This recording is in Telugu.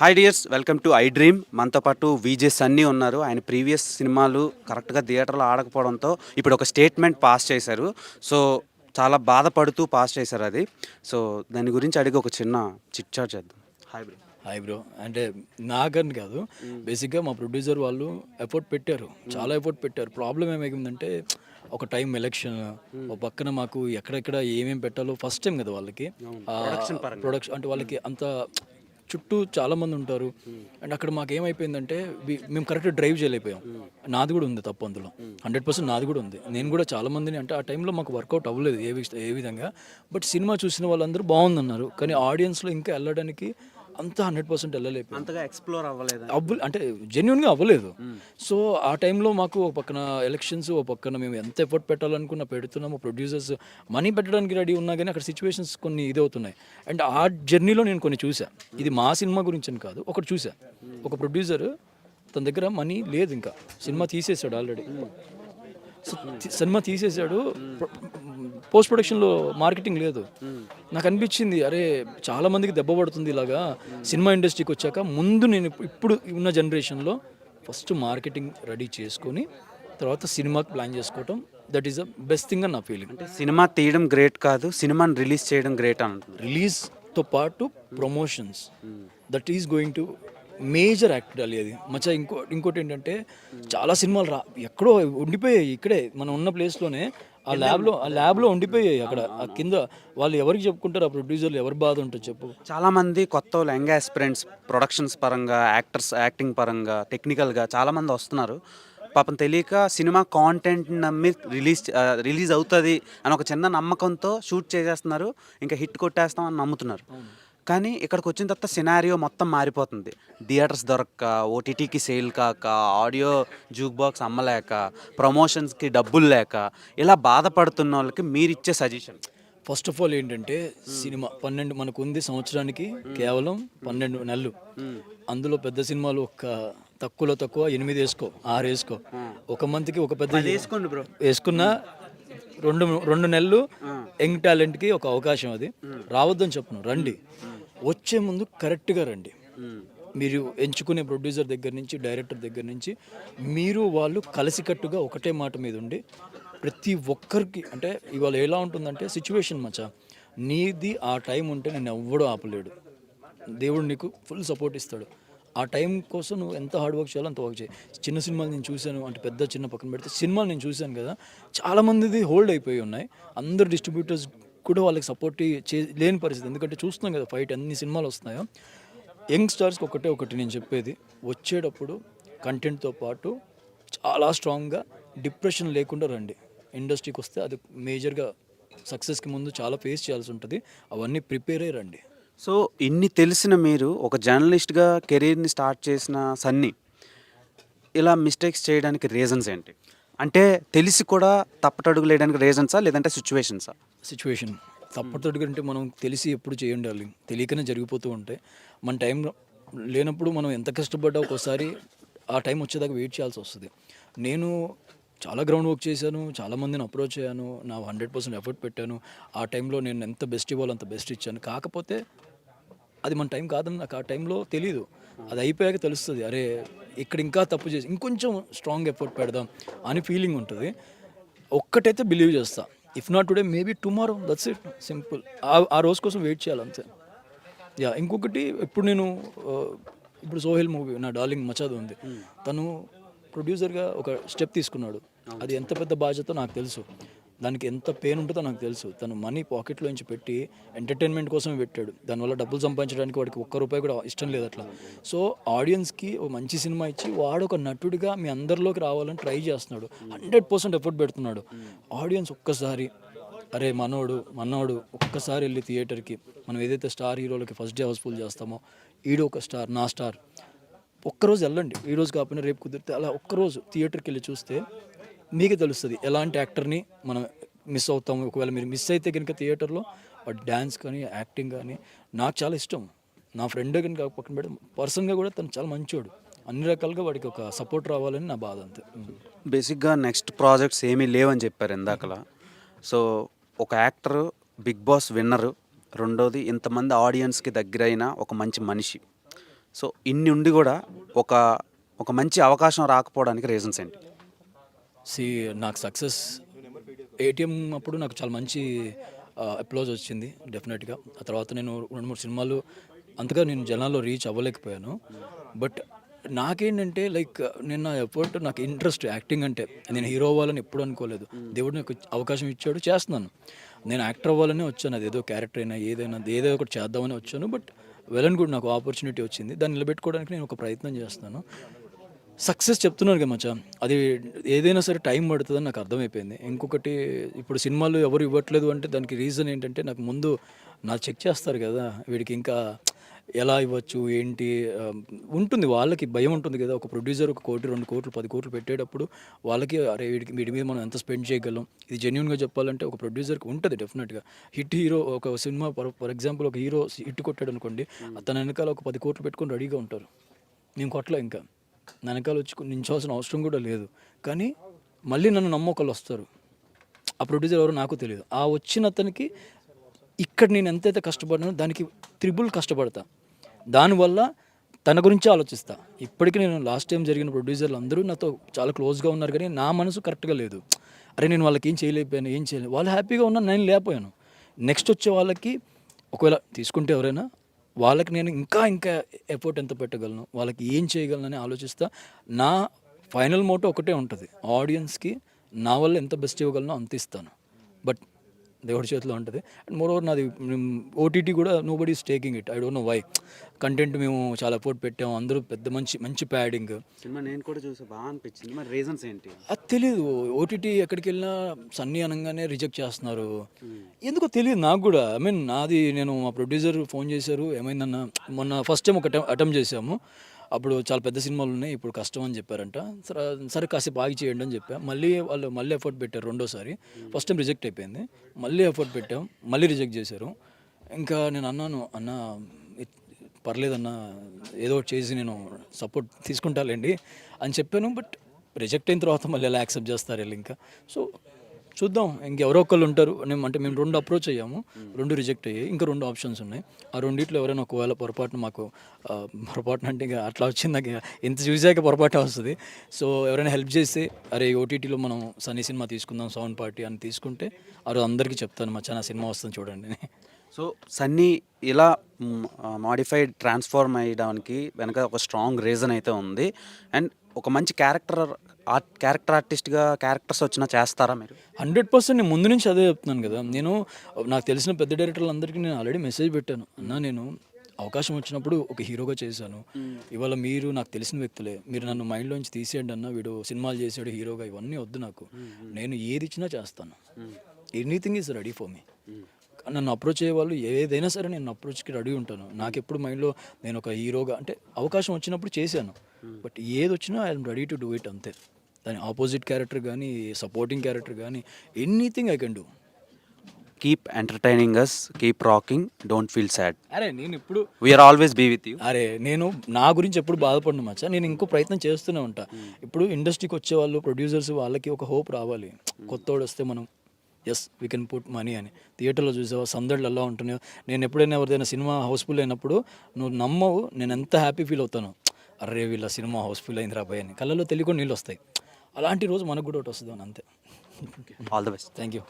Hi dears welcome to I dream మనతో పాటు విజే సన్నీ ఉన్నారు. ఆయన ప్రీవియస్ సినిమాలు కరెక్ట్గా థియేటర్లో ఆడకపోవడంతో ఇప్పుడు ఒక స్టేట్మెంట్ పాస్ చేశారు. సో చాలా బాధపడుతూ పాస్ చేశారు అది. సో దాని గురించి అడిగి ఒక చిన్న చిట్ చాట్ చేద్దాం. హాయ్ బ్రో హాయ్ బ్రో అంటే నాకని కాదు. బేసిక్గా మా ప్రొడ్యూసర్ వాళ్ళు ఎఫర్ట్ పెట్టారు. చాలా ఎఫర్ట్ పెట్టారు. ప్రాబ్లం ఏమైందంటే ఒక టైం ఎలక్షన్. ఒక పక్కన మాకు ఎక్కడెక్కడ ఏమేమి పెట్టాలో ఫస్ట్ టైం కదా వాళ్ళకి. ప్రొడక్షన్ అంటే వాళ్ళకి అంత చుట్టూ చాలా మంది ఉంటారు. అండ్ అక్కడ మాకు ఏమైపోయిందంటే మేము కరెక్ట్ డ్రైవ్ చేయలేకపోయాం. నాది కూడా ఉంది తప్పు అందులో. హండ్రెడ్ పర్సెంట్ నాది కూడా ఉంది. నేను కూడా చాలా మందిని అంటే ఆ టైంలో మాకు వర్కౌట్ అవ్వలేదు ఏ ఏ విధంగా. బట్ సినిమా చూసిన వాళ్ళందరూ బాగుందన్నారు. కానీ ఆడియన్స్లో ఇంకా వెళ్ళడానికి అంతా హండ్రెడ్ పర్సెంట్ వెళ్ళలేకపోయాం అంతగా ఎక్స్ప్లోర్ అవ్వలేదు? అవ్వ అంటే జెన్యున్గా అవ్వలేదు. సో ఆ టైంలో మాకు ఒక పక్కన ఎలక్షన్స్ ఒక పక్కన మేము ఎంత ఎఫర్ట్ పెట్టాలనుకున్నా పెడుతున్నాము ప్రొడ్యూసర్స్ మనీ పెట్టడానికి రెడీ ఉన్నా కానీ అక్కడ సిచ్యువేషన్స్ కొన్ని ఇది అవుతున్నాయి అండ్ ఆ జర్నీలో నేను కొన్ని చూసా ఇది మా సినిమా గురించి అని కాదు ఒకటి చూసా ఒక ప్రొడ్యూసర్ తన దగ్గర మనీ లేదు ఇంకా. సినిమా తీసేసాడు ఆల్రెడీ. సినిమా తీసేసాడు పోస్ట్ ప్రొడక్షన్లో మార్కెటింగ్ లేదు. నాకు అనిపించింది అరే చాలా మందికి దెబ్బ పడుతుంది ఇలాగా. సినిమా ఇండస్ట్రీకి వచ్చాక ముందు నేను ఇప్పు- ఇప్పుడు ఉన్న జనరేషన్లో ఫస్ట్ మార్కెటింగ్ రెడీ చేసుకొని తర్వాత సినిమాకి ప్లాన్ చేసుకోవటం that is the best thing అని నా ఫీలింగ్ అంటే సినిమా తీయడం గ్రేట్ కాదు సినిమాని రిలీజ్ చేయడం గ్రేట్ అని రిలీజ్తో పాటు promotions that is going to major act అది అది. మచ్చా ఇంకో ఇంకోటి ఏంటంటే చాలా సినిమాలు రా ఎక్కడో ఉండిపోయాయి ఇక్కడే మనం ఉన్న ప్లేస్లోనే ఆ ల్యాబ్లో ఆ ల్యాబ్లో ఉండిపోయాయి అక్కడ ఆ కింద. వాళ్ళు ఎవరికి చెప్పుకుంటారు ఆ ప్రొడ్యూసర్లు ఎవరి బాధ ఉంటుంది చెప్పు. చాలా మంది కొత్త వాళ్ళు యంగ్ ఆస్పిరెంట్స్ ప్రొడక్షన్స్ పరంగా యాక్టర్స్ యాక్టింగ్ పరంగా టెక్నికల్గా చాలా మంది వస్తున్నారు. పాపం తెలియక సినిమా కాంటెంట్ నమ్మి రిలీజ్ రిలీజ్ అవుతుంది అని ఒక చిన్న నమ్మకంతో షూట్ చేసేస్తున్నారు. ఇంకా హిట్ కొట్టేస్తాం అని నమ్ముతున్నారు కానీ ఇక్కడికి వచ్చిన తర్వాత సినారియో మొత్తం మారిపోతుంది. థియేటర్స్ దొరక్క ఓటీటీకి సేల్ కాక ఆడియో జూక్ బాక్స్ అమ్మలేక ప్రమోషన్స్కి డబ్బులు లేక ఇలా బాధపడుతున్న వాళ్ళకి మీరు ఇచ్చే సజెషన్ ఫస్ట్ ఆఫ్ ఆల్ ఏంటంటే సినిమా పన్నెండు మనకు ఉంది సంవత్సరానికి కేవలం పన్నెండు నెలలు. అందులో పెద్ద సినిమాలు ఒక తక్కువలో తక్కువ ఎనిమిది వేసుకో ఆరు వేసుకో. ఒక మంత్కి ఒక పెద్ద వేసుకోండి బ్రో. వేసుకున్న రెండు రెండు నెలలు యంగ్ టాలెంట్కి ఒక అవకాశం అది. రావద్దని చెప్పను రండి. వచ్చే ముందు కరెక్ట్గా రండి. మీరు ఎంచుకునే ప్రొడ్యూసర్ దగ్గర నుంచి డైరెక్టర్ దగ్గర నుంచి మీరు వాళ్ళు కలిసికట్టుగా ఒకటే మాట మీద ఉండి ప్రతి ఒక్కరికి అంటే ఇవాళ ఎలా ఉంటుందంటే సిచ్యువేషన్ మచ్చా నీది ఆ టైం ఉంటే నేను ఎవ్వడూ ఆపలేడు. దేవుడు నీకు ఫుల్ సపోర్ట్ ఇస్తాడు. ఆ టైం కోసం నువ్వు ఎంత హార్డ్ వర్క్ చేయాలో అంత వర్క్ చేయి. చిన్న సినిమాలు నేను చూశాను అంటే పెద్ద చిన్న పక్కన పెడితే సినిమాలు నేను చూశాను కదా చాలా మందిది హోల్డ్ అయిపోయి ఉన్నాయి. అందరు డిస్ట్రిబ్యూటర్స్ కూడా వాళ్ళకి సపోర్ట్ చే లేని పరిస్థితి. ఎందుకంటే చూస్తున్నాం కదా ఫైట్ అన్ని సినిమాలు వస్తున్నాయో. యంగ్ స్టార్స్కి ఒకటే ఒకటి నేను చెప్పేది. వచ్చేటప్పుడు కంటెంట్తో పాటు చాలా స్ట్రాంగ్గా డిప్రెషన్ లేకుండా రండి. ఇండస్ట్రీకి వస్తే అది మేజర్గా సక్సెస్కి ముందు చాలా ఫేస్ చేయాల్సి ఉంటుంది. అవన్నీ ప్రిపేర్ అయ్యి రండి. సో ఇన్ని తెలిసిన మీరు ఒక జర్నలిస్ట్గా కెరీర్ని స్టార్ట్ చేసిన సన్నీ ఇలా మిస్టేక్స్ చేయడానికి రీజన్స్ ఏంటి? అంటే తెలిసి కూడా తప్పటడుగులు వేయడానికి రీజన్సా లేదంటే సిచ్యువేషన్సా సిచ్యువేషన్ తప్పటడుగు అంటే మనం తెలిసి ఎప్పుడు చేయండి తెలియకనే జరిగిపోతూ ఉంటాయి మన టైం లేనప్పుడు మనం ఎంత కష్టపడ్డా ఒక్కోసారి ఆ టైం వచ్చేదాకా వెయిట్ చేయాల్సి వస్తుంది. నేను చాలా గ్రౌండ్ వర్క్ చేశాను చాలా మందిని అప్రోచ్ అయ్యాను నా హండ్రెడ్ పర్సెంట్ ఎఫర్ట్ పెట్టాను. ఆ టైంలో నేను ఎంత బెస్ట్ ఇవ్వాలో అంత బెస్ట్ ఇచ్చాను. కాకపోతే అది మన టైం కాదని నాకు ఆ టైంలో తెలియదు అది అయిపోయాక తెలుస్తుంది. అరే ఇక్కడ ఇంకా తప్పు చేసి ఇంకొంచెం స్ట్రాంగ్ ఎఫర్ట్ పెడదాం అని ఫీలింగ్ ఉంటుంది. ఒక్కటైతే బిలీవ్ చేస్తా. If not today maybe tomorrow that's it simple ఆ రోజు కోసం వెయిట్ చేయాలి అంతే. యా ఇంకొకటి ఇప్పుడు నేను ఇప్పుడు సోహెల్ మూవీ నా డార్లింగ్ మచాదు ఉంది. తను ప్రొడ్యూసర్గా ఒక స్టెప్ తీసుకున్నాడు. అది ఎంత పెద్ద బాధ్యత నాకు తెలుసు. దానికి ఎంత పెయిన్ ఉంటుందో నాకు తెలుసు. తను మనీ పాకెట్లో నుంచి పెట్టి ఎంటర్టైన్మెంట్ కోసం పెట్టాడు. దానివల్ల డబ్బులు సంపాదించడానికి వాడికి ఒక్క రూపాయి కూడా ఇష్టం లేదు అట్లా. సో ఆడియన్స్కి ఒక మంచి సినిమా ఇచ్చి వాడు ఒక నటుడిగా మీ అందరిలోకి రావాలని ట్రై చేస్తున్నాడు. హండ్రెడ్ పర్సెంట్ ఎఫర్ట్ పెడుతున్నాడు. ఆడియన్స్ ఒక్కసారి అరే మనోడు మనోడు ఒక్కసారి వెళ్ళి థియేటర్కి మనం ఏదైతే స్టార్ హీరోలకి ఫస్ట్ డే హౌస్ఫుల్ చేస్తామో ఈడు ఒక స్టార్ నా స్టార్ ఒక్కరోజు వెళ్ళండి. ఈ రోజు కాకపోయినా రేపు కుదిరితే అలా ఒక్కరోజు థియేటర్కి వెళ్ళి చూస్తే మీకే తెలుస్తుంది. ఎలాంటి యాక్టర్ని మనం మిస్ అవుతాము ఒకవేళ మీరు మిస్ అయితే కనుక థియేటర్లో వాడు డ్యాన్స్ కానీ యాక్టింగ్ కానీ నాకు చాలా ఇష్టం. నా ఫ్రెండ్ కనుక పక్కన పెడితే పర్సన్గా కూడా తను చాలా మంచోడు. అన్ని రకాలుగా వాడికి ఒక సపోర్ట్ రావాలని నా బాధ అంతే. బేసిక్గా నెక్స్ట్ ప్రాజెక్ట్స్ ఏమీ లేవని చెప్పారు ఇందాకలా. సో ఒక యాక్టర్ బిగ్ బాస్ విన్నరు. రెండోది ఇంతమంది ఆడియన్స్కి దగ్గరైన ఒక మంచి మనిషి. సో ఇన్ని ఉండి కూడా ఒక ఒక మంచి అవకాశం రాకపోవడానికి రీజన్స్ ఏంటి? సి నాకు సక్సెస్ ఏటీఎం అప్పుడు నాకు చాలా మంచి అప్లోజ్ వచ్చింది డెఫినెట్గా ఆ తర్వాత నేను రెండు మూడు సినిమాలు అంతగా నేను జనాల్లో రీచ్ అవ్వలేకపోయాను. బట్ నాకేంటంటే లైక్ నేను నా ఎఫర్ట్ నాకు ఇంట్రెస్ట్ యాక్టింగ్ అంటే నేను హీరో అవ్వాలని ఎప్పుడు అనుకోలేదు. దేవుడు నాకు అవకాశం ఇచ్చాడు చేస్తున్నాను. నేను యాక్టర్ అవ్వాలని వచ్చాను అది ఏదో క్యారెక్టర్ అయినా ఏదైనా ఏదో ఒకటి చేద్దామని వచ్చాను బట్ వెల్ అండ్ గుడ్ నాకు ఆపర్చునిటీ వచ్చింది. దాన్ని నిలబెట్టుకోవడానికి నేను ఒక ప్రయత్నం చేస్తాను సక్సెస్ చెప్తున్నాను కదా మచ్చా. అది ఏదైనా సరే టైం పడుతుందని నాకు అర్థమైపోయింది. ఇంకొకటి ఇప్పుడు సినిమాలు ఎవరు ఇవ్వట్లేదు అంటే దానికి రీజన్ ఏంటంటే నాకు ముందు నా చెక్ చేస్తారు కదా వీడికి ఇంకా ఎలా ఇవ్వచ్చు ఏంటి ఉంటుంది వాళ్ళకి భయం ఉంటుంది కదా. ఒక ప్రొడ్యూసర్ ఒక కోటి రెండు కోట్లు పది కోట్లు పెట్టేటప్పుడు వాళ్ళకి అరే వీడికి వీడి మీద మనం ఎంత స్పెండ్ చేయగలం? ఇది జెన్యున్గా చెప్పాలంటే ఒక ప్రొడ్యూసర్కి ఉంటుంది డెఫినెట్గా హిట్ హీరో ఒక సినిమా ఫర్ ఫర్ ఎగ్జాంపుల్ ఒక హీరో హిట్ కొట్టాడు అనుకోండి తన వెనకాల ఒక పది కోట్లు పెట్టుకొని రెడీగా ఉంటారు. నేను కొట్టలే ఇంకా. వెనకాల వచ్చి నించవలసిన అవసరం కూడా లేదు. కానీ మళ్ళీ నన్ను నమ్మకాలు వస్తారు. ఆ ప్రొడ్యూసర్ ఎవరో నాకు తెలియదు ఆ వచ్చిన అతనికి ఇక్కడ నేను ఎంతైతే కష్టపడినానో దానికి త్రిబుల్ కష్టపడతా. దానివల్ల తన గురించి ఆలోచిస్తా. ఇప్పటికీ నేను లాస్ట్ టైం జరిగిన ప్రొడ్యూసర్లు అందరూ నాతో చాలా క్లోజ్గా ఉన్నారు కానీ నా మనసు కరెక్ట్గా లేదు. అరే నేను వాళ్ళకి ఏం చేయలేకపోయాను ఏం చేయలేదు వాళ్ళు హ్యాపీగా ఉన్నా నేను లేకపోయాను. నెక్స్ట్ వచ్చే వాళ్ళకి ఒకవేళ తీసుకుంటే ఎవరైనా వాళ్ళకి నేను ఇంకా ఇంకా ఎఫర్ట్ ఎంత పెట్టగలను? వాళ్ళకి ఏం చేయగలనని ఆలోచిస్తా. నా ఫైనల్ మోటో ఒకటే ఉంటుంది. ఆడియన్స్కి నా వల్ల ఎంత బెస్ట్ ఇవ్వగలనో అంత ఇస్తాను. దేవుడి చేతిలో ఉంటుంది. అండ్ మోర్ ఓవర్ నాది ఓటీటీ కూడా nobody is taking it I don't know why content మేము చాలా ఎఫర్ట్ పెట్టాము. అందరూ పెద్ద మంచి మంచి ప్యాడింగ్ సినిమా నేను కూడా చూసి బాగా అనిపించింది. మరి రీజన్స్ ఏంటి? అది తెలియదు ఓటీటీ ఎక్కడికి వెళ్ళినా సన్నీ అనగానే రిజెక్ట్ చేస్తున్నారు. ఎందుకో తెలియదు నాకు కూడా. ఐ మీన్ నాది నేను మా ప్రొడ్యూసర్ ఫోన్ చేశారు. ఏమైందన్న మొన్న ఫస్ట్ టైం ఒక అటెంప్ట్ చేశాము. అప్పుడు చాలా పెద్ద సినిమాలు ఉన్నాయి. ఇప్పుడు కష్టం అని చెప్పారంట. సరే సరే కాసేపు ఆగి చేయండి అని చెప్పా. మళ్ళీ వాళ్ళు మళ్ళీ ఎఫర్ట్ పెట్టారు రెండోసారి. ఫస్ట్ టైం రిజెక్ట్ అయిపోయింది. మళ్ళీ ఎఫర్ట్ పెట్టాం. మళ్ళీ రిజెక్ట్ చేశారు. ఇంకా నేను అన్నాను అన్న పర్లేదన్న ఏదో ఒకటి చేసి నేను సపోర్ట్ తీసుకుంటాలేండి అని చెప్పాను. బట్ రిజెక్ట్ అయిన తర్వాత మళ్ళీ ఎలా యాక్సెప్ట్ చేస్తారు వీళ్ళు ఇంకా? సో చూద్దాం. ఇంకెవరో ఒకళ్ళు ఉంటారు. నేను అంటే మేము రెండు అప్రోచ్ అయ్యాము. రెండు రిజెక్ట్ అయ్యాయి. ఇంకా రెండు ఆప్షన్స్ ఉన్నాయి. ఆ రెండిట్లో ఎవరైనా ఒకవేళ పొరపాటున మాకు పొరపాటున అంటే ఇక అట్లా వచ్చింది. నాకు ఇంత చూసాక పొరపాటు వస్తుంది. సో ఎవరైనా హెల్ప్ చేస్తే అరే ఓటీటీలో మనం సన్నీ సినిమా తీసుకుందాం సౌండ్ పార్టీ అని తీసుకుంటే ఆ రోజు అందరికీ చెప్తాను. మచ్చా నా సినిమా వస్తుంది చూడండి. సో సన్నీ ఇలా మాడిఫైడ్ ట్రాన్స్ఫార్మ్ అయ్యడానికి వెనక ఒక స్ట్రాంగ్ రీజన్ అయితే ఉంది. అండ్ ఒక మంచి క్యారెక్టర్ ఆర్ట్ క్యారెక్టర్ ఆర్టిస్ట్గా క్యారెక్టర్స్ వచ్చినా చేస్తారా మీరు? హండ్రెడ్ పర్సెంట్ నేను ముందు నుంచి అదే చెప్తున్నాను కదా. నేను నాకు తెలిసిన పెద్ద డైరెక్టర్లు అందరికీ నేను ఆల్రెడీ మెసేజ్ పెట్టాను. అన్నా నేను అవకాశం వచ్చినప్పుడు ఒక హీరోగా చేశాను. ఇవాళ మీరు నాకు తెలిసిన వ్యక్తులే. మీరు నన్ను మైండ్లోంచి తీసేయండి అన్న వీడు సినిమాలు చేసాడు హీరోగా ఇవన్నీ వద్దు నాకు. నేను ఏది ఇచ్చినా చేస్తాను. Anything is ready for me. నన్ను అప్రోచ్ అయ్యే వాళ్ళు ఏదైనా సరే నేను అప్రోచ్కి రెడీ ఉంటాను. నాకు ఎప్పుడు మైండ్లో నేను ఒక హీరోగా అంటే అవకాశం వచ్చినప్పుడు చేశాను. బట్ ఏది వచ్చినా I'm ready to do it అంతే. దాని ఆపోజిట్ క్యారెక్టర్ కానీ సపోర్టింగ్ క్యారెక్టర్ కానీ anything I can do. Keep entertaining us keep rocking don't feel sad అరే నేను ఇప్పుడు we're always be with you అరే నేను నా గురించి ఎప్పుడు బాధపడిన మచ్చా. నేను ఇంకో ప్రయత్నం చేస్తూనే ఉంటా. ఇప్పుడు ఇండస్ట్రీకి వచ్చే వాళ్ళు ప్రొడ్యూసర్స్ వాళ్ళకి ఒక హోప్ రావాలి. కొత్తోడు వస్తే మనం yes we can put money అని. థియేటర్లో చూసావా సందడిలో ఎలా ఉంటున్నాయో. నేను ఎప్పుడైనా ఎవరిదైనా సినిమా హౌస్ఫుల్ అయినప్పుడు నువ్వు నమ్మవు నేను ఎంత హ్యాపీ ఫీల్ అవుతాను. అరే వీళ్ళ సినిమా హౌస్ఫుల్ అయింది రాబాయ్ అని. కళ్ళలో తెలియకుండా నీళ్ళు వస్తాయి. అలాంటి రోజు మనకు కూడా ఒకటి వస్తుంది అని అంతే. All the best thank you